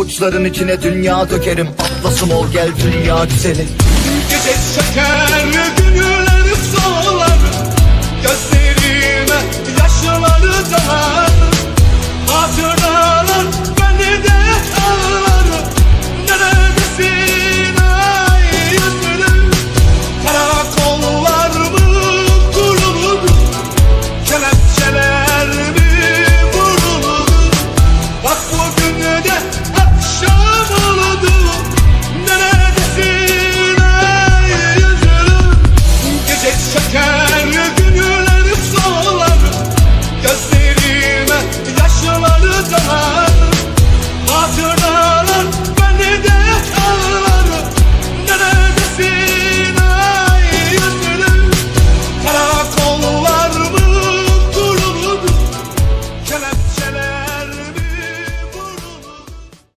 Avuçların içine dünya dökerim. Atlasım ol gel dünya güzeli Gece çeker